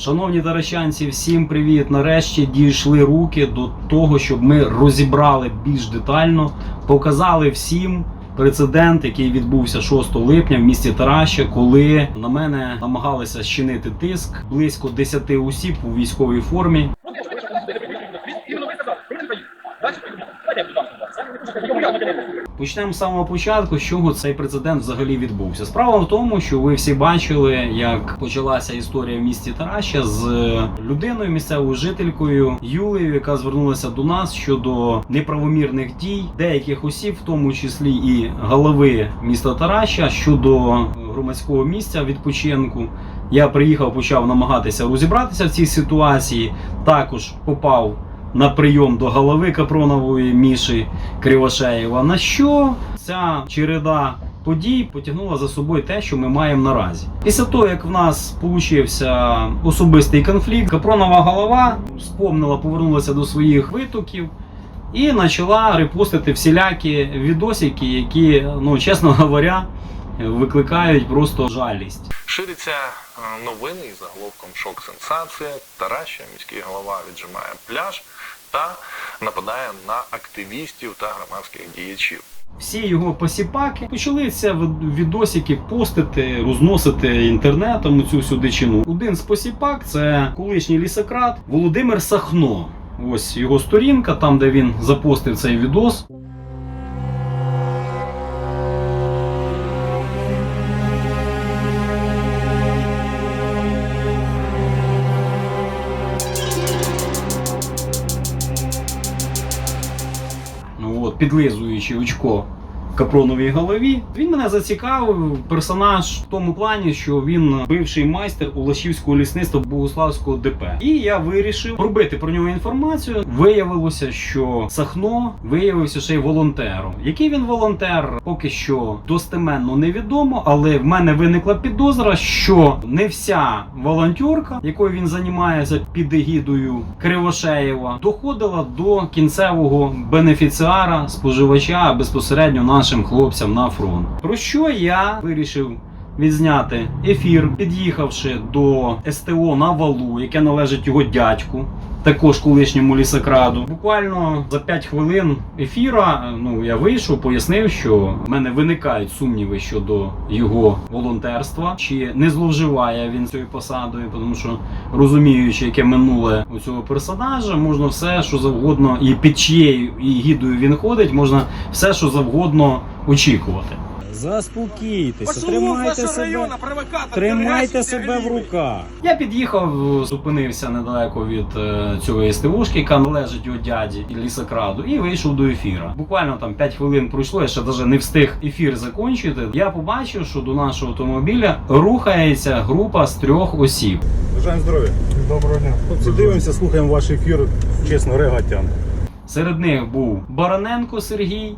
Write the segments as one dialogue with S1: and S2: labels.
S1: Шановні таращанці, всім привіт! Нарешті дійшли руки до того, щоб ми розібрали більш детально, показали всім прецедент, який відбувся 6 липня в місті Тараща, коли на мене намагалися щинити тиск близько 10 осіб у військовій формі. Почнемо з самого початку, з чого цей прецедент взагалі відбувся. Справа в тому, що ви всі бачили, як почалася історія в місті Тараща з людиною, місцевою жителькою Юлею, яка звернулася до нас щодо неправомірних дій деяких осіб, в тому числі і голови міста Тараща, щодо громадського місця відпочинку. Я приїхав, почав намагатися розібратися в цій ситуації. Також попав на прийом до голови Капронової Міші Кривошеєва. На що ця череда подій потягнула за собою те, що ми маємо наразі. Після того, як в нас получився особистий конфлікт, Капронова голова спомнила, повернулася до своїх витоків. І почала репостити всілякі відосики, які, ну чесно говоря, викликають просто жалість.
S2: Ширяться е, новини із заголовком Шок сенсація. Тараща, міський голова віджимає пляж та нападає на активістів та громадських діячів.
S1: Всі його посіпаки почали в- відосики постити, розносити інтернетом цю всю дичину. Один з посіпак це колишній лісократ Володимир Сахно. Ось його сторінка, там де він запостив цей відос. Підлизуючи очко Капроновій голові. Він мене зацікавив персонаж в тому плані, що він бивший майстер Улашівського лісництва Богославського ДП. І я вирішив робити про нього інформацію. Виявилося, що Сахно виявився ще й волонтером. Який він волонтер, поки що достеменно невідомо, але в мене виникла підозра, що не вся волонтерка, якою він займається під егідою Кривошеєва, доходила до кінцевого бенефіціара, споживача безпосередньо нашим хлопцям на фронт. Про що я вирішив відзняти ефір, під'їхавши до СТО на валу, яке належить його дядьку. Також колишньому лісокраду. Буквально за 5 хвилин ефіра ну я вийшов, пояснив, що в мене виникають сумніви щодо його волонтерства, чи не зловживає він цією посадою, тому що розуміючи, яке минуле у цього персонажа, можна все, що завгодно, і під чиєю і гідою він ходить, можна все, що завгодно очікувати. Заспокійтеся,
S3: Пошел вон с нашего провокатор.
S1: Тримайте себе в руках. Я під'їхав, зупинився недалеко від е, цього СТОшки, яка належить його дяді і лісокраду, і вийшов до ефіра. Буквально там 5 хвилин пройшло, я ще навіть не встиг ефір закінчити. Я побачив, що до нашого автомобіля рухається група з трьох осіб.
S4: Бажаємо здоров'я.
S3: Доброго дня.
S4: Хлопці, дивимося, слухаємо ваш ефір. Чесно, регатян.
S1: Серед них був Бароненко Сергій,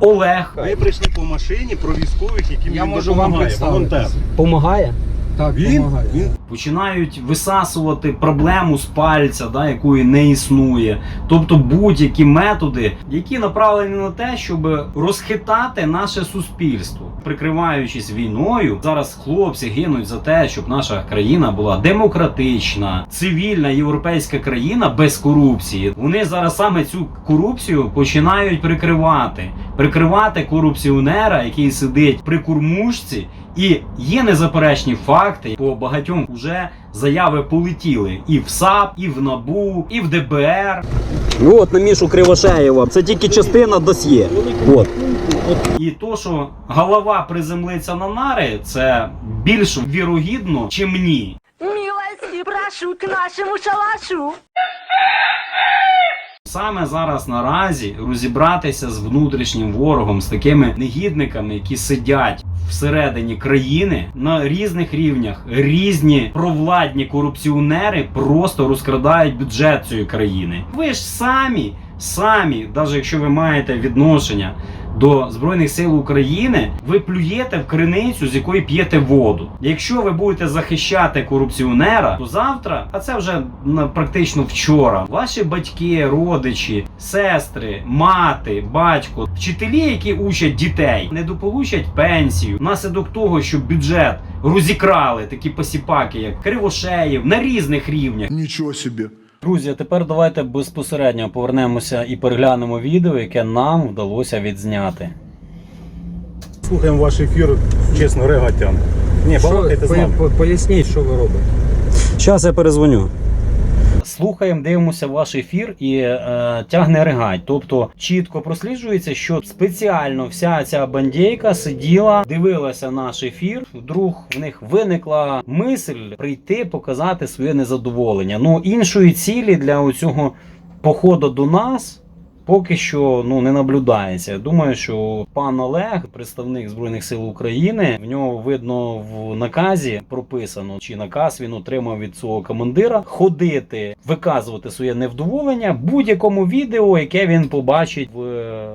S1: Олег.
S4: Ви прийшли по машині про військових, яким
S3: Я
S4: він
S3: можу вам
S4: допомагає. Волонтер.
S1: Помагає.
S3: Так,
S4: Він, він
S1: починають висасувати проблему з пальця, да, якої не існує. Тобто будь-які методи, які направлені на те, щоб розхитати наше суспільство, прикриваючись війною, зараз хлопці гинуть за те, щоб наша країна була демократична, цивільна європейська країна без корупції. Вони зараз саме цю корупцію починають прикривати, прикривати корупціонера, який сидить при курмушці. І є незаперечні факти, по багатьом уже заяви полетіли і в САП, і в НАБУ, і в ДБР. Ну от на Мішу Кривошеєва. Це тільки частина досьє. От. І то, що голова приземлиться на нари, це більш вірогідно, чим ні.
S5: Милости прошу к нашему шалашу.
S1: Саме зараз наразі розібратися з внутрішнім ворогом, з такими негідниками, які сидять всередині країни на різних рівнях, різні провладні корупціонери просто розкрадають бюджет цієї країни. Ви ж самі, самі, навіть якщо ви маєте відношення до Збройних сил України, ви плюєте в криницю, з якої п'єте воду. Якщо ви будете захищати корупціонера, то завтра, а це вже практично вчора, ваші батьки, родичі, сестри, мати, батько, вчителі, які учать дітей, недополучать пенсію внаслідок того, що бюджет розікрали такі посіпаки, як Кривошеєв, на різних рівнях.
S6: Ничего себе.
S1: Друзі, а тепер давайте безпосередньо повернемося і переглянемо відео, яке нам вдалося відзняти.
S4: Слухаємо ваш ефір, чесно, регатян. Ні, балакайте з нами.
S3: Поясніть, що ви робите.
S1: Зараз я перезвоню. Слухаємо, дивимося ваш ефір і е, тягне ригать. Тобто чітко просліджується, що спеціально вся ця бандійка сиділа, дивилася наш ефір. Вдруг в них виникла мисль прийти показати своє незадоволення. Ну іншої цілі для цього походу до нас. Поки що ну не наблюдається. Я думаю, що пан Олег, представник збройних сил України, в нього видно в наказі прописано, чи наказ він отримав від свого командира ходити, виказувати своє невдоволення будь-якому відео, яке він побачить в е,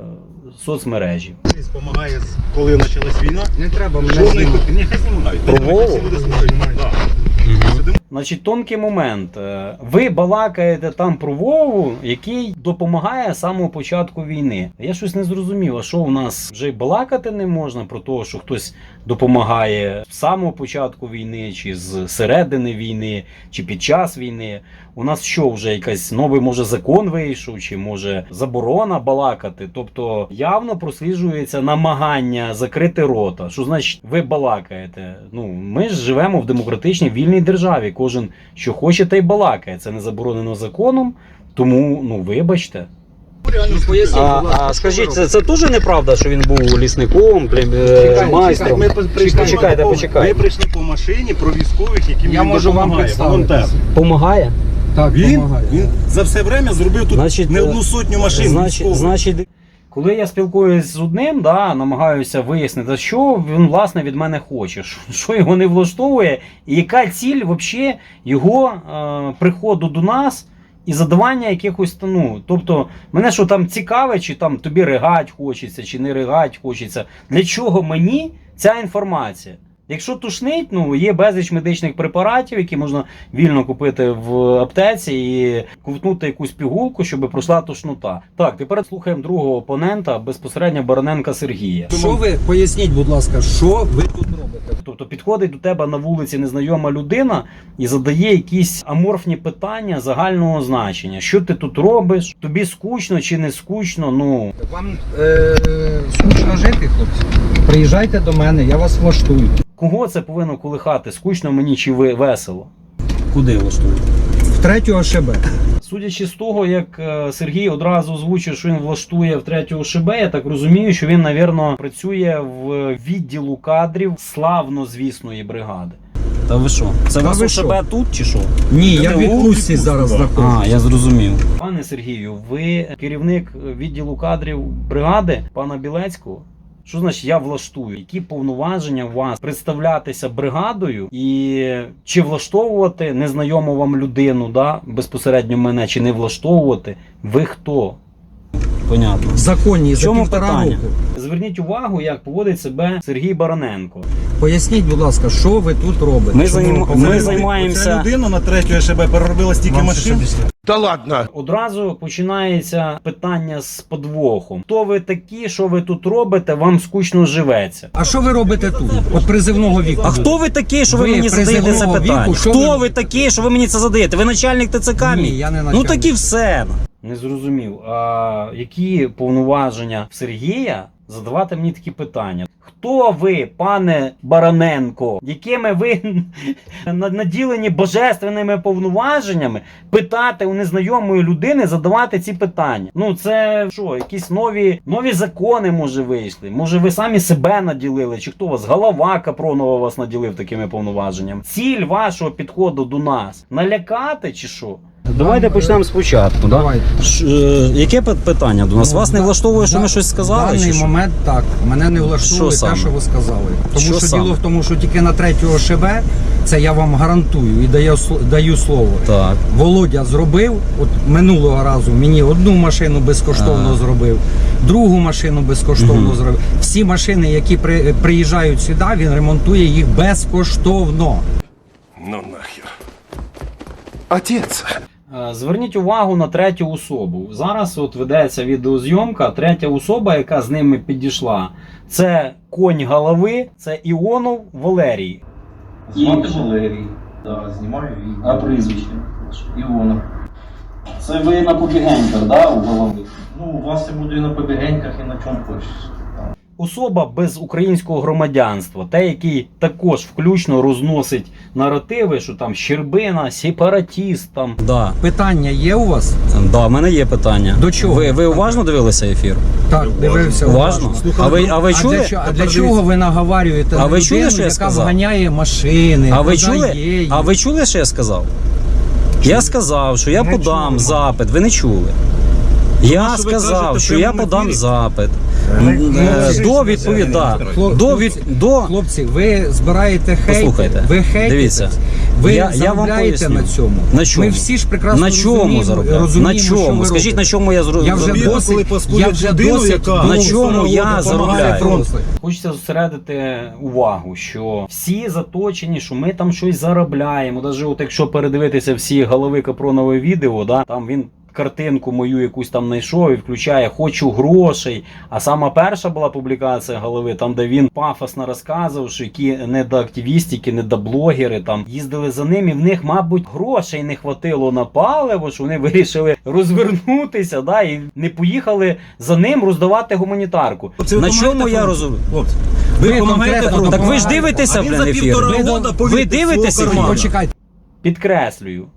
S1: соцмережі.
S4: Допомагає, коли почалась війна.
S3: Не треба мене знімати.
S4: Нехай знімають.
S1: Про Вову?
S4: Всі люди слухають. Да. Сидимо.
S1: Значить, тонкий момент. Е, Ви балакаєте там про Вову, який допомагає з самого початку війни. Я щось не зрозумів, а що у нас вже балакати не можна про те, що хтось допомагає з самого початку війни, чи з середини війни, чи під час війни. У нас що вже якийсь новий може закон вийшов, чи може заборона балакати. Тобто явно просліджується намагання закрити рота. Що значить ви балакаєте? Ну ми ж живемо в демократичній вільній державі. Кожен що хоче, та й балакає. Це не заборонено законом. Тому ну вибачте.
S3: Ну,
S1: А, а скажіть, це, це теж неправда, що він був лісником, плем, е,
S3: Чекайте,
S1: майстром?
S4: Ми прийшли
S1: Почекайте,
S4: по-
S1: почекайте.
S4: Ми прийшли по машині про військових, яким
S3: Я
S4: він
S3: можу вам
S4: допомагає. Волонтер.
S1: Помагає?
S3: Так,
S4: Він,
S3: допомагає.
S4: він за все время зробив тут
S1: Значить,
S4: не
S1: е,
S4: одну сотню машин.
S1: Значить,
S4: військових.
S1: значить, коли я спілкуюсь з одним, да, намагаюся вияснити, що він власне від мене хоче, що- його не влаштовує, і яка ціль вообще його е, приходу до нас і задавання якихось ну, тобто, мене що там цікаве, чи там тобі ригать хочеться, чи не ригать хочеться. Для чого мені ця інформація? Якщо тушнить, ну є безліч медичних препаратів, які можна вільно купити в аптеці і ковтнути якусь пігулку, щоб пройшла тошнота. Так, тепер слухаємо другого опонента, безпосередньо Бароненка Сергія.
S3: Що ви поясніть, будь ласка, що ви тут робите?
S1: Тобто підходить до тебе на вулиці незнайома людина і задає якісь аморфні питання загального значення. Що ти тут робиш? Тобі скучно чи не скучно? Ну
S3: Вам е, скучно жити, хлопці? Приїжджайте до мене, я вас влаштую.
S1: кого це повинно колихати? Скучно мені чи ви- весело? Куди влаштують?
S3: В третього ШБ.
S1: Судячи з того, як е, Сергій одразу озвучив, що він влаштує в третього ШБ, я так розумію, що він, навірно, працює в відділу кадрів славно звісної бригади. Та ви що? Це
S3: Та ви що?
S1: тут чи що?
S3: Ні, я в відпустці зараз знаходжусь.
S1: А, я зрозумів. Пане Сергію, ви керівник відділу кадрів бригади пана Білецького. Що значить я влаштую? Які повноваження у вас представлятися бригадою і чи влаштовувати незнайому вам людину, да, безпосередньо мене, чи не влаштовувати? Ви хто? Понятно. Законні,
S3: за
S1: чому
S3: півтора
S1: питання?
S3: року.
S1: Зверніть увагу, як поводить себе Сергій Бароненко.
S3: Поясніть, будь ласка, що ви тут робите?
S1: Ми занім-
S3: ви
S1: ми займаємося-
S4: людина на третю ШБ переробила стільки
S3: Вам
S4: машин.
S6: Да ладно.
S1: Одразу починається питання з подвохом. Хто ви такі, що ви тут робите? Вам скучно живеться.
S3: А що ви робите тут? От призивного віку.
S1: А хто ви такі, що ви,
S3: Ви
S1: мені задаєте це питання?
S3: віку, що
S1: хто ви...
S3: ви-
S1: такі, що ви мені це задаєте? Ви начальник ТЦК мій?
S3: Ні, я не
S1: Ну
S3: начальник.
S1: так і все. Не зрозумів. А які повноваження в Сергія задавати мені такі питання? Хто ви, пане Бароненко, якими ви наділені божественними повноваженнями питати у незнайомої людини, задавати ці питання? Ну це що, якісь нові, нові закони може вийшли? Може, ви самі себе наділили? Чи хто вас? Голова Капронова вас наділив такими повноваженнями? Ціль вашого підходу до нас налякати чи що? Давайте почнемо спочатку. Да?
S3: Давайте.
S1: Ш- е, яке пи- питання до нас?
S3: Ну,
S1: Вас не
S3: да-
S1: влаштовує, що
S3: да-
S1: ми щось сказали?
S3: В
S1: чи
S3: даний
S1: що?
S3: момент так. Мене не влаштовує
S1: Що саме?
S3: те, що ви сказали. Тому
S1: Що
S3: що,
S1: саме?
S3: діло в тому, що тільки на третього ШБ, це я вам гарантую і даю, сл- даю слово.
S1: Так.
S3: Володя зробив, от минулого разу мені одну машину безкоштовно
S1: Ага.
S3: зробив, другу машину безкоштовно зробив. Всі машини, які при, приїжджають сюди, він ремонтує їх безкоштовно.
S6: Ну нахер. Отец.
S1: Е, Зверніть увагу на третю особу. Зараз от ведеться відеозйомка. Третя особа, яка з ними підійшла, це конь голови, це Іонов Валерій.
S7: Звати Валерій. Да, знімаю відео.
S1: А прізвище?
S7: Іонов.
S1: Це ви на побігеньках, да, у голови?
S7: Ну, у вас я буду і на побігеньках, і на чому хочеш.
S1: Особа без українського громадянства, та який також включно розносить наративи, що там Щербина, сепаратіст там. Да,
S3: Питання є у вас?
S1: да, в мене є питання.
S3: До чого?
S1: Ви, ви уважно дивилися ефір?
S3: Так, дивився
S1: Уважно? А ви, а ви
S3: А
S1: чули?
S3: для, чого- а для чого ви наговарюєте
S1: А
S3: на
S1: ви
S3: людину,
S1: чули, що я
S3: яка
S1: сказав?
S3: вганяє машини,
S1: А ви чули? А ви чули, що я сказав? Я сказав, що я
S4: Не
S1: подам
S4: чули.
S1: запит. Ви не чули. Я
S4: що
S1: сказав, що я подам
S4: ефірі?
S1: запит
S4: Ну,
S3: ну,
S1: е, до
S4: ж
S1: відповіда.
S3: Хлоп-
S1: До від до
S3: Хлопці, ви збираєте хейт,
S1: Послухайте,
S3: ви хейтите,
S1: дивіться,
S3: ви
S1: я- я вам
S3: заробляєте
S1: поясню.
S3: на цьому.
S1: На чому?
S3: Ми всі ж прекрасно
S1: на чому
S3: розуміємо,
S1: заробляю?
S3: розуміємо,
S1: На
S3: що
S1: чому?
S3: ви
S1: Скажіть,
S3: робите.
S1: на чому я зроблю?
S3: Я вже
S4: Обідно,
S3: досить,
S4: коли
S3: я вже
S4: людину,
S3: досить
S4: яка
S3: довго
S1: На чому я заробляю?
S3: фронту.
S1: Хочеться зосередити увагу, що всі заточені, що ми там щось заробляємо. Навіть от якщо передивитися всі голови Капронове відео, да, там він. Картинку мою якусь там знайшов і включає Хочу грошей. А сама перша була публікація голови, там де він пафосно розказував, що які недоактивістики, недоблогери там їздили за ним, і в них, мабуть, грошей не хватило на паливо, що вони вирішили розвернутися, да, і не поїхали за ним роздавати гуманітарку.
S4: Ви
S1: На чому я розумію?
S3: Ви
S4: ви
S3: конкретно?
S1: Так ви ж дивитеся,
S4: за
S1: ефір.
S3: Ви-
S1: ви дивитеся.
S3: Почекайте,
S1: Підкреслюю,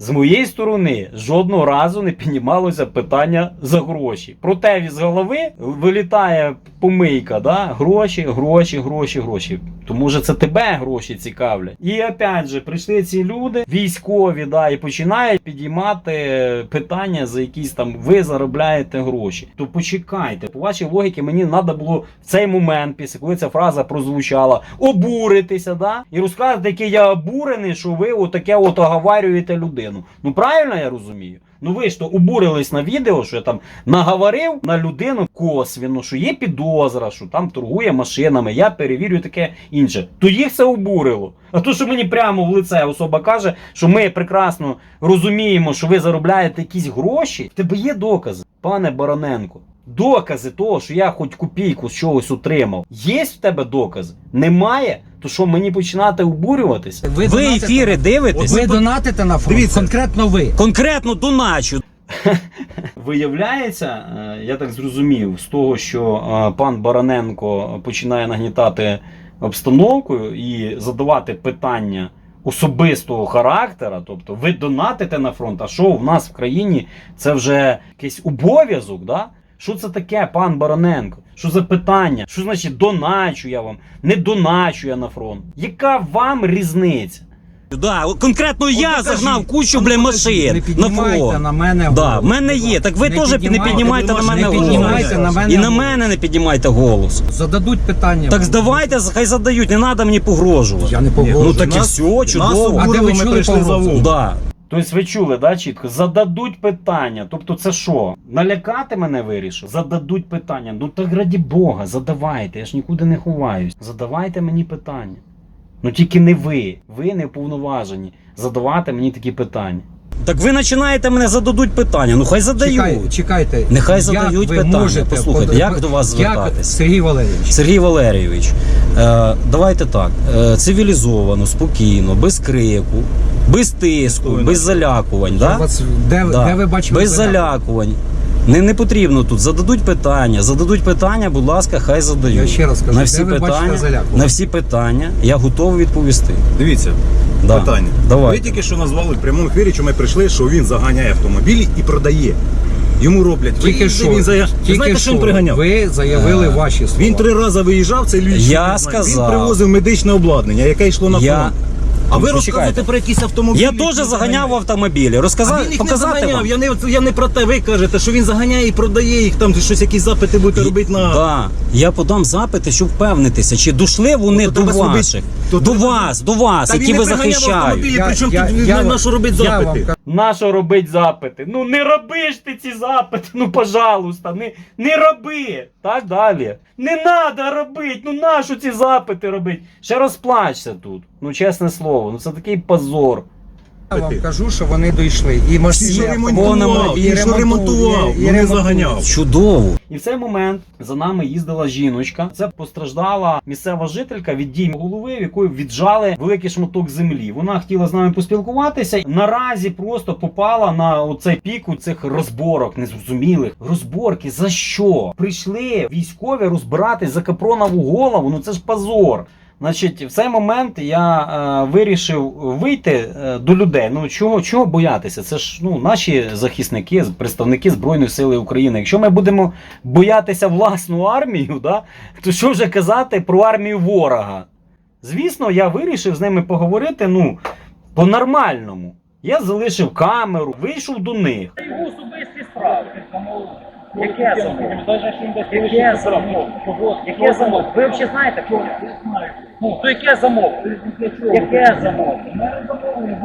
S1: з моєї сторони жодного разу не піднімалося питання за гроші. Проте з голови вилітає помийка, да? гроші, гроші, гроші, гроші. Тому що це тебе гроші цікавлять. І опять же, прийшли ці люди, військові, да, і починають підіймати питання за якісь там ви заробляєте гроші. То почекайте, по вашій логіці мені треба було в цей момент, після коли ця фраза прозвучала, обуритися, да? і розказати, який я обурений, що ви отаке от оговарюєте людину. Ну правильно я розумію? Ну ви ж то обурились на відео, що я там наговорив на людину косвіно, що є підозра, що там торгує машинами, я перевірю таке інше. То їх це обурило. А то, що мені прямо в лице особа каже, що ми прекрасно розуміємо, що ви заробляєте якісь гроші, в тебе є докази, пане Бароненко. Докази того, що я хоч копійку з чогось отримав. Є в тебе докази? Немає? То що мені починати обурюватися?
S3: Ви
S1: Ви
S3: донатите
S1: ефіри
S3: на-
S1: дивитесь?
S3: ви донатите на фронт,
S4: Дивіться.
S3: конкретно ви.
S1: Конкретно доначу. Виявляється, е, я так зрозумів, з того, що е, пан Бараненко починає нагнітати обстановку і задавати питання особистого характера, тобто ви донатите на фронт, а що в нас в країні це вже якийсь обов'язок, да? Що це таке, пан Бароненко? Що за питання? Що значить доначу я вам? Не доначу я на фронт. Яка вам різниця? Да, конкретно я
S3: покажіть.
S1: загнав кучу
S3: Ну,
S1: бля машин
S3: Не
S1: на фронт.
S3: на мене
S1: Да,
S3: голос.
S1: в мене є. Так ви
S3: Не
S1: теж не
S3: піднімайте.
S1: піднімайте на мене
S3: Не
S1: голос.
S3: піднімайте на мене
S1: І на мене не піднімайте голос.
S3: Зададуть питання.
S1: Так
S3: вам.
S1: здавайте, хай задають, не треба мені погрожувати.
S3: Я не погоджу.
S1: Ну так і
S4: Нас-
S1: все, чудово.
S3: А де ви
S4: ми
S3: чули
S4: прийшли за
S3: погрозу?
S1: Да. Тобто ви чули, да, чітко? Зададуть питання. Тобто це що? Налякати мене вирішив? Зададуть питання. Ну так раді Бога, задавайте, я ж нікуди не ховаюсь. Задавайте мені питання. Ну тільки не ви. Ви не вповноважені задавати мені такі питання. Так ви починаєте мене зададуть питання. Ну хай задають.
S3: Чекайте, чекайте.
S1: Нехай задають
S3: ви
S1: питання.
S3: можете
S1: Послухайте,
S3: под-
S1: як до вас
S3: Як,
S1: звертатись?
S3: Сергій Валерійович,
S1: Сергій Валерійович, е, давайте так. Е, цивілізовано, спокійно, без крику, без тиску, без залякувань. Да?
S3: вас, де,
S1: Да.
S3: де ви бачили
S1: без залякувань. Не, не потрібно тут. Зададуть питання. Зададуть питання, будь ласка, хай задають.
S3: Я ще раз кажу,
S1: на
S3: де
S1: всі
S3: ви бачите
S1: питання, на всі питання я готовий відповісти.
S4: Дивіться,
S1: Да.
S4: питання.
S1: Давай.
S4: Ви тільки що назвали в прямому ефірі, що ми прийшли, що він заганяє автомобілі і продає. Йому роблять.
S3: Тільки
S4: виїзди,
S3: що,
S4: він зая... Ви
S3: тільки
S4: знаєте, що він приганяв?
S3: ви заявили
S1: Е,
S3: ваші слова.
S4: Він три рази виїжджав, це люди.
S1: Я сказав.
S4: Він привозив медичне обладнання, яке йшло на
S1: Я-
S4: фронт.
S8: А ви розказуєте про якісь автомобілі.
S1: Я теж заганяв автомобілі.
S8: А
S1: Розказати,
S8: він їх не
S1: показати
S8: заганяв.
S1: вам?
S8: Я не, я не про те. Ви кажете, що він заганяє і продає їх там, щось якісь запити будете робити на.
S1: Да. Я подам запити, щоб впевнитися, чи дошли вони
S8: то
S1: до ваших.
S8: то
S1: до
S8: треба-
S1: вас, до вас,
S8: Та
S1: які ви захищаєте.
S8: автомобілі, причому тут на- на що робить
S3: я вам
S8: запити?
S3: кажу,
S1: Нащо робить запити? Ну не роби ж ти ці запити, ну пожалуйста, не, не роби. Так далі. Не треба робити, ну нащо ці запити робити? Ще розплачся тут. Ну чесне слово, ну це такий позор.
S3: Я вам кажу, що вони дійшли. І машини
S8: ремонтував,
S3: і
S8: він що ремонтував,
S3: і
S8: ну не заганяв.
S1: Чудово. І в цей момент за нами їздила жіночка. Це постраждала місцева жителька від дій голови, в якої віджали великий шматок землі. Вона хотіла з нами поспілкуватися. Наразі просто попала на оцей пік у цих розборок, незрозумілих. Розборки за що? Прийшли військові розбиратись за капронову голову. Ну це ж позор. Значить, в цей момент я е, вирішив вийти е, до людей. Ну чого, чого боятися? Це ж ну, наші захисники, представники Збройних сил України. Якщо ми будемо боятися власну армію, да, то що вже казати про армію ворога? Звісно, я вирішив з ними поговорити ну, по-нормальному. Я залишив камеру, вийшов до них.
S9: Його особисті справи. Яке замов? Яке замов? Ви взагалі знаєте, хто я? Ну, то яке замов? Яке замовлення?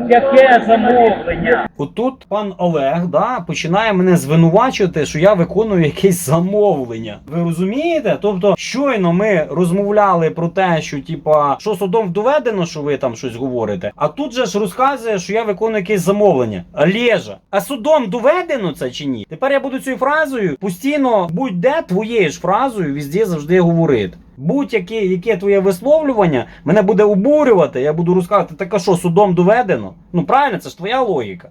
S9: Яке замовлення?
S1: Отут пан Олег да, починає мене звинувачувати, що я виконую якесь замовлення. Ви розумієте? Тобто, щойно ми розмовляли про те, що типа, що судом доведено, що ви там щось говорите. А тут же ж розказує, що я виконую якесь замовлення. Олежа, а судом доведено це чи ні? Тепер я буду цією фразою постійно будь-де твоєю ж фразою візде завжди говорити. Будь-яке яке твоє висловлювання мене буде обурювати, я буду розказувати, так а що судом доведено? Ну правильно, це ж твоя логіка.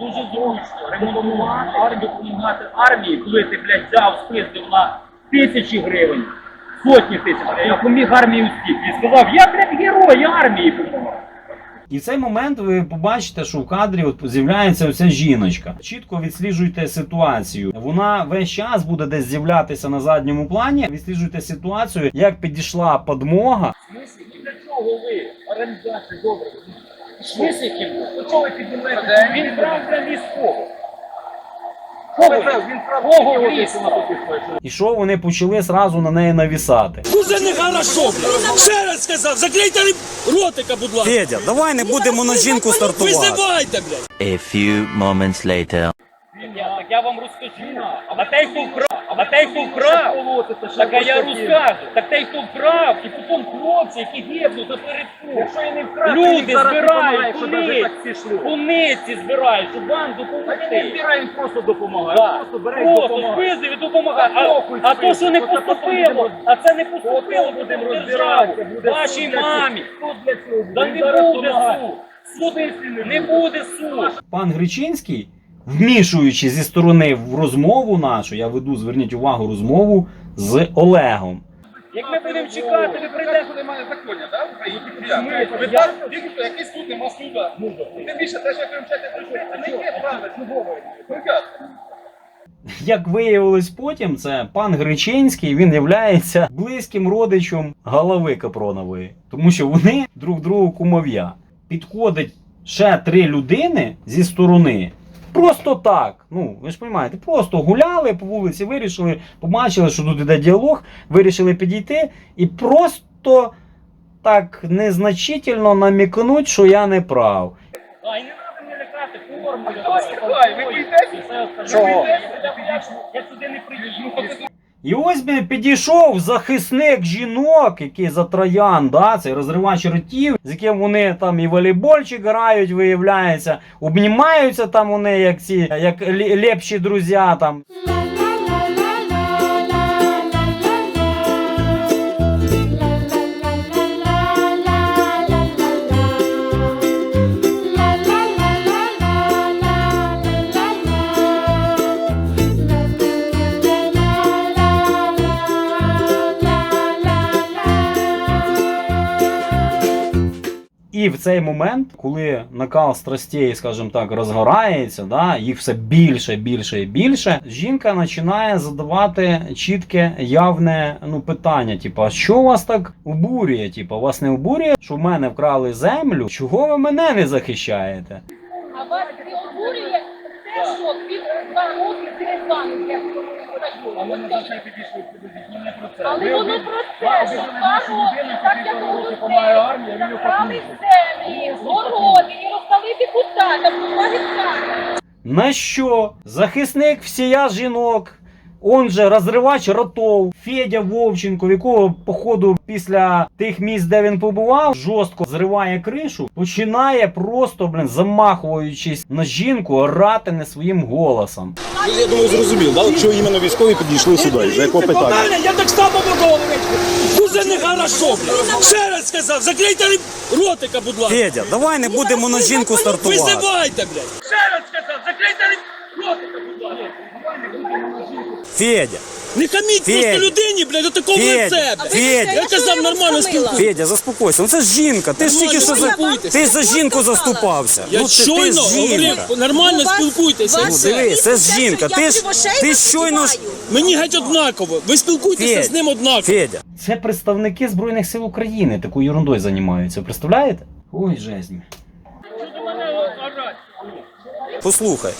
S9: Дуже зручно ремонтувати армію, помагати армії, коли ти, блядь, взяв, спиздив на тисячі гривень, сотні тисяч Я поміг армії успіх. І сказав, я, блядь, герой армії допомагаю.
S1: І в цей момент ви побачите, що в кадрі от з'являється оця жіночка. Чітко відсліджуйте ситуацію. Вона весь час буде десь з'являтися на задньому плані. Відсліджуйте ситуацію, як підійшла подмога.
S9: Для чого ви, організація, добре, в смислі, ким? Чого? Він брав для військового. Кого? Він Кого в лісі на
S1: І що вони почали зразу на неї навісати.
S8: Уже не хорошо. Ще раз сказав, закрийте ротика, будь ласка.
S1: Федя, давай не будемо на жінку стартувати.
S8: Визивайте, блядь.
S10: A few moments later.
S9: Я, так я вам розкажу. А той, хто а той, хто вкрав, так а я розкажу. Так той, хто вкрав, і потім хлопці, які гибнуть не вкрав, люди збирають куниці, куниці збирають, щоб вам допомогти. Не збираємо, просто допомагають. Просто спиздив і допомагає. А, а то, що не поступило, а це не поступило, будемо державу, вашій мамі. Да не буде суд. Суд не буде суд.
S1: Пан Гречинський, вмішуючи зі сторони в розмову нашу, я веду, зверніть увагу, розмову з Олегом.
S9: Як ми будемо чекати, ви прийдете. немає закону, так? Ви так, тільки що якийсь суд нема суда. Тим більше те, що вчите, це не є правда.
S1: Як виявилось потім, це пан Гречинський, він являється близьким родичем голови Капронової, тому що вони друг другу кумов'я. Підходить ще три людини зі сторони. Просто так. Ну, ви ж розумієте, просто гуляли по вулиці, вирішили, побачили, що тут іде діалог, вирішили підійти і просто так незначительно намікнуть, що я не прав.
S9: А, і не треба мені лякати, форму. Ви? Чого? Я сюди не приїду.
S1: І ось би підійшов захисник жінок, який за троян, да, цей розривач ротів, з яким вони там і волейбольчик грають, виявляється, обнімаються там вони, як ці, як лепші друзі там. І в цей момент, коли накал страстей, скажімо так, розгорається, да, їх все більше, більше і більше, жінка починає задавати чітке явне ну, питання: типу, що вас так обурює? Типу, вас не обурює, що в мене вкрали землю? Чого ви мене не захищаєте?
S5: А вас не обурює те, що під два Але воно про це, що два так як голоси, забрали землі, городи і роздали депутатам два гектари.
S1: На що захисник всія жінок, он же розривач ротов, Федя Вовченко, в якого, походу, після тих місць, де він побував, жорстко зриває кришу, починає просто, блин, замахуючись на жінку, орати не своїм голосом.
S6: Я думаю, зрозумів, да? чого іменно військові підійшли сюди, за якого питання?
S9: Я так само буду Дуже нехорошо, блядь. Ще раз сказав, закрийте ротика, будь ласка.
S8: Федя, давай не будемо на жінку стартувати.
S9: Визивайте, блядь. Ще раз сказав, закрийте ротика, будь ласка.
S8: Федя,
S9: Не хаміть
S8: Федя.
S9: просто людині, блядь, до такого
S8: Федя.
S9: лице, блядь.
S8: Федя.
S9: Я казав нормально спілкуйся.
S8: Федя, заспокойся. Ну це ж жінка. Ти ж тільки що за ти за жінку заступався.
S9: Я
S8: ну, ти, ти
S9: щойно
S8: ж жінка.
S9: говорив, нормально спілкуйтеся. і
S8: Ну,
S9: все.
S8: диви, це ж жінка. Ти ж ти щойно ж
S9: Мені геть однаково. Ви спілкуйтеся
S8: Федя.
S9: з ним однаково.
S8: Федя.
S1: Це представники Збройних сил України такою ерундою займаються. Представляєте? Ой, жесть.
S8: Послухай.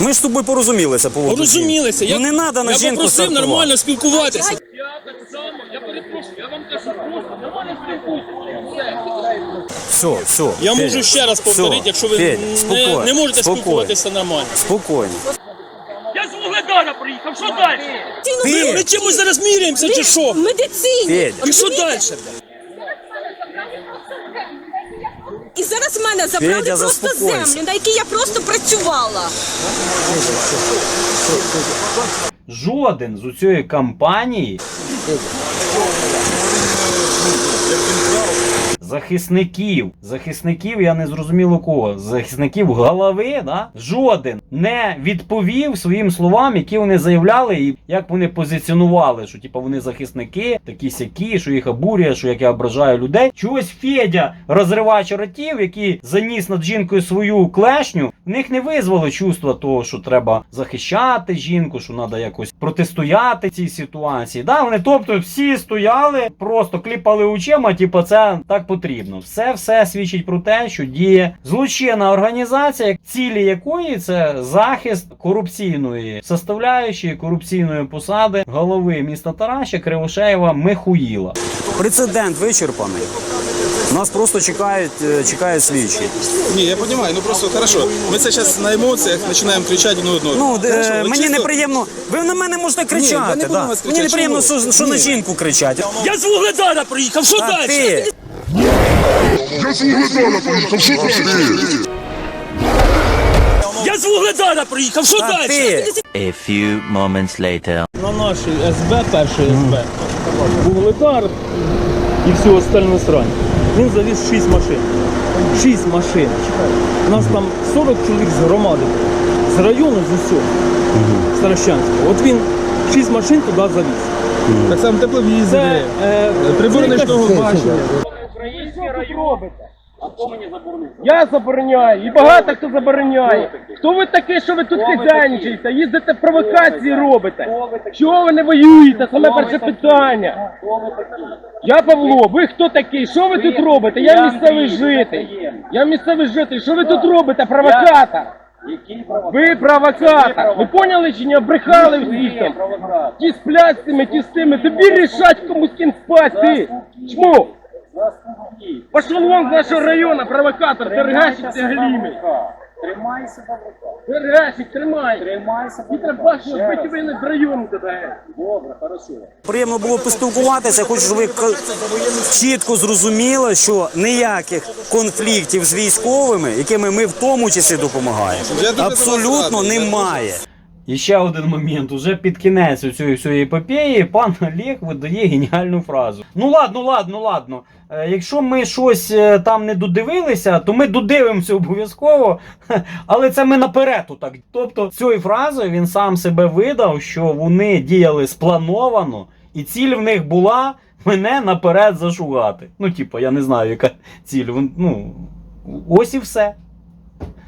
S8: Ми ж з тобою порозумілися по поводу
S9: Порозумілися. Я,
S8: Ну не треба на
S9: я
S8: жінку
S9: попросив
S8: стартувати.
S9: нормально спілкуватися. Я так само, я перепрошую, я вам кажу просто, нормально спілкуйтеся.
S8: Все, все.
S9: Я
S8: Федя,
S9: можу ще раз
S8: все.
S9: повторити, якщо ви
S8: Федя,
S9: не,
S8: спокійно,
S9: не можете
S8: спокійно,
S9: спілкуватися нормально.
S8: Спокійно.
S9: Я з Вугледара приїхав, що далі?
S8: Федя.
S9: Ми чимось зараз міряємося чи що?
S5: медицині.
S8: Федя.
S9: І що далі?
S5: І зараз в мене забрали
S8: Федя,
S5: просто
S8: заспокойся.
S5: землю, на якій я просто працювала.
S1: Жоден з цієї кампанії захисників, захисників, я не зрозуміло кого, захисників голови, да? жоден не відповів своїм словам, які вони заявляли, і як вони позиціонували, що типу, вони захисники, такі сякі, що їх обурює, що як я ображаю людей. Чогось Федя, розривач ротів, який заніс над жінкою свою клешню, в них не визвало чувства того, що треба захищати жінку, що треба якось протистояти цій ситуації. Да, вони, тобто, всі стояли, просто кліпали очима, типу, це так потрібно. Все все свідчить про те, що діє злочинна організація, цілі якої це захист корупційної составляючої корупційної посади голови міста Тараща Кривошеєва Михуїла.
S8: Прецедент вичерпаний. Нас просто чекають, е, чекають слідчі.
S6: Ні, я розумію, ну просто хорошо. Ми це зараз на емоціях починаємо кричати одну одну.
S8: Ну,
S6: Хорошо,
S8: мені
S6: чисто-
S8: неприємно. Ви на мене можете кричати.
S6: я не буду
S8: да.
S6: вас
S8: Мені неприємно,
S6: Чому?
S8: що, що на жінку кричать.
S9: Я з Вугледара приїхав, що
S8: А
S9: далі?
S8: ти?
S9: Я з Вугледара приїхав, що далі?
S10: A few moments later.
S7: На нашій СБ, перший СБ, Вугледар і всю остальну срань. Він завіз 6 машин. 6 машин. У нас там 40 чоловік з громади, з району, з усього. Старощанського. От він 6 машин туди завіз.
S6: Так само тепловізори.
S7: Це, е,
S6: Прибори
S7: це якась-
S6: нічного бачення.
S7: Я забороняю, і багато хто забороняє. Хто ви такий, що ви тут хазяйничаєте? Їздите провокації робите? Чого ви не воюєте? Саме перше питання. Я Павло, ви хто такий? Що ви тут робите? Я місцевий житель. Я місцевий житель. Що ви тут робите? Провокатор. Ви провокатор. Ви поняли чи не брехали всіх там? Ті з цими, ті з тими. Тобі рішать кому з ким спать, ти. Чмо? Пошел вон з нашого району, провокатор, торгашик ти галімий. Тримайся, Торгашик, тримай. Тримайся, І треба бачити, збити вийти з району тебе.
S8: Приємно було поспілкуватися. Хочу, щоб ви чітко зрозуміли, що ніяких конфліктів з військовими, якими ми в тому числі допомагаємо, абсолютно немає.
S1: І ще один момент. Уже під кінець цієї всієї епопеї пан Олег видає геніальну фразу. Ну ладно, ладно, ладно. Е, Якщо ми щось е, там не додивилися, то ми додивимося обов'язково. Але це ми наперед так. Тобто цією фразою він сам себе видав, що вони діяли сплановано І ціль в них була мене наперед зашугати. Ну, типу, я не знаю, яка ціль. Ну, ось і все.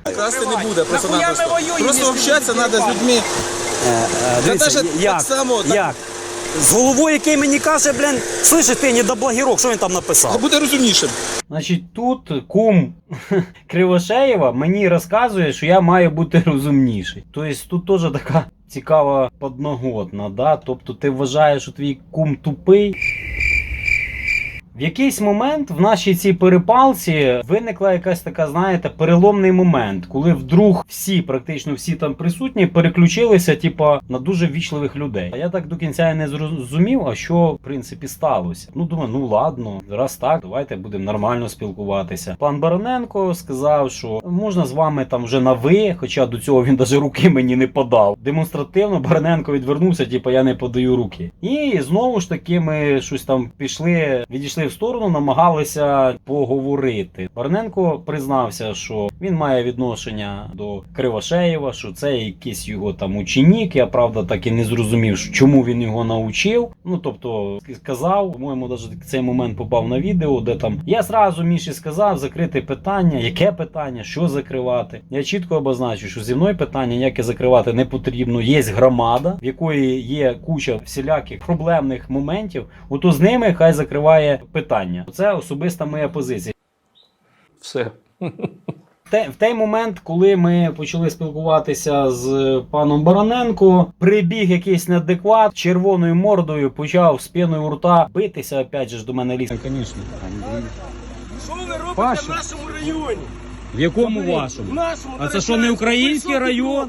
S6: Красти не буде просто-напросто. Просто общатися треба з людьми. Та
S8: Дивіться, як?
S6: так само, так,
S8: Як? З головою, який мені каже, блін, слышиш ти, не недоблагірок, що він там написав?
S6: буде розумнішим.
S1: Значить, тут кум Кривошеєва мені розказує, що я маю бути розумніший. Тобто тут теж така цікава подноготна, да? Тобто ти вважаєш, що твій кум тупий. В якийсь момент в нашій цій перепалці виникла якась така, знаєте, переломний момент, коли вдруг всі, практично всі там присутні, переключилися, типа, на дуже ввічливих людей. А я так до кінця і не зрозумів, а що в принципі сталося. Ну думаю, ну ладно, раз так, давайте будемо нормально спілкуватися. Пан Бароненко сказав, що можна з вами там вже на ви, хоча до цього він даже руки мені не подав. Демонстративно Бароненко відвернувся, типу, я не подаю руки. І знову ж таки ми щось там пішли, відійшли в сторону, намагалися поговорити. Бароненко признався, що він має відношення до Кривошеєва, що це якийсь його там ученік. Я правда так і не зрозумів, чому він його навчив. Ну тобто сказав, по-моєму, навіть цей момент попав на відео, де там я зразу Міші сказав закрити питання, яке питання, що закривати. Я чітко обозначу, що зі мною питання ніяке закривати не потрібно. Є громада, в якої є куча всіляких проблемних моментів. Ото з ними хай закриває питання. Це особиста моя позиція.
S9: Все.
S1: Те, в той момент, коли ми почали спілкуватися з паном Бароненко, прибіг якийсь неадекват червоною мордою, почав з піною у рта битися. Опять же ж до мене ліс. Звісно.
S7: Що ви робите
S1: Паша.
S7: в нашому районі?
S1: В якому
S7: В
S1: вашому?
S7: нашому.
S1: А це що, не український район?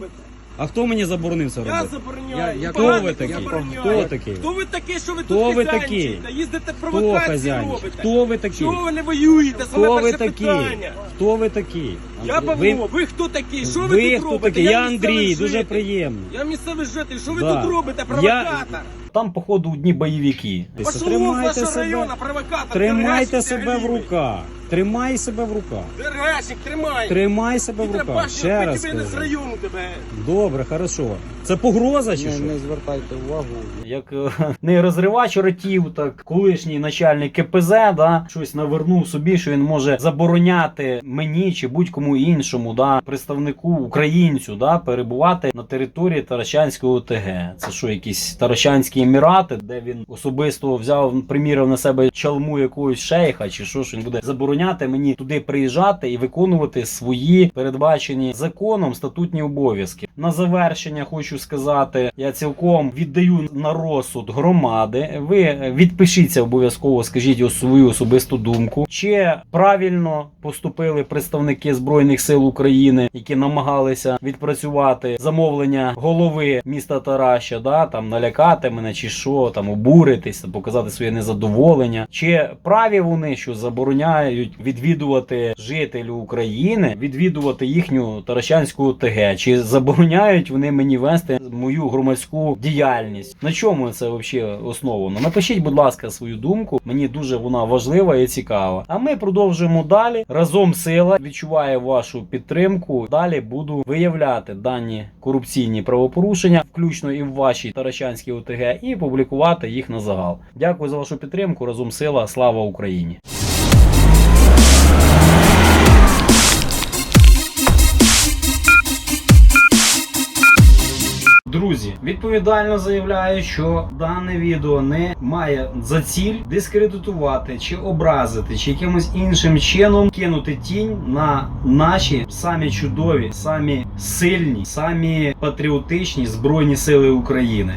S1: А хто мені заборонив це
S7: Я
S1: робити?
S7: забороняю.
S3: Я-
S1: Хто ви такі? Хто такі?
S7: Хто ви такі, що ви
S1: Хто
S7: тут
S1: ви
S7: хазяйничаєте? Їздите
S1: Хто
S7: провокації
S1: хазяїн?
S7: робите?
S1: Хто ви такі?
S7: Чого ви не воюєте? Саме
S1: Хто ви
S7: перше
S1: такі?
S7: питання.
S1: Хто ви такі?
S7: Я Павло, ви хто такі? Що ви,
S1: ви
S7: тут робите?
S1: Я Андрій,
S7: житель.
S1: дуже приємно.
S7: Я місцевий житель. Що ви
S1: Да.
S7: тут робите?
S1: Я-
S7: Провокатор.
S1: Там, походу, одні бойовики. Тримайте себе,
S7: району, провокатор.
S1: тримайте
S7: Дергачик
S1: себе в руках. Тримай себе в руках.
S7: Дергачик, тримай.
S1: Тримай себе в руках. Ще раз
S7: тебе не з району тебе.
S1: Добре, хорошо. Це погроза чи
S3: Не,
S1: що?
S3: не звертайте увагу.
S1: Як е, не розривач ротів, так колишній начальник КПЗ, да, щось навернув собі, що він може забороняти мені чи будь-кому іншому, да, представнику українцю, да, перебувати на території Таращанського ОТГ. Це що, якісь Таращанські Емірати, де він особисто взяв, приміряв на себе чалму якогось шейха, чи що ж він буде забороняти мені туди приїжджати і виконувати свої передбачені законом статутні обов'язки. На завершення хочу сказати, я цілком віддаю на розсуд громади. Ви відпишіться обов'язково, скажіть свою особисту думку, чи правильно поступили представники збройних сил України, які намагалися відпрацювати замовлення голови міста Тараща, да там налякати мене, чи що там обуритись, показати своє незадоволення, чи праві вони, що забороняють відвідувати жителів України, відвідувати їхню Таращанську ОТГ, чи забороняють вони мені вести мою громадську діяльність? На чому це взагалі основано? Напишіть, будь ласка, свою думку. Мені дуже вона важлива і цікава. А ми продовжуємо далі. Разом сила відчуває вашу підтримку. Далі буду виявляти дані корупційні правопорушення, включно і в вашій Таращанській ОТГ, і публікувати їх на загал. Дякую за вашу підтримку. Разом сила. Слава Україні! Друзі, відповідально заявляю, що дане відео не має за ціль дискредитувати чи образити, чи якимось іншим чином кинути тінь на наші самі чудові, самі сильні, самі патріотичні збройні сили України.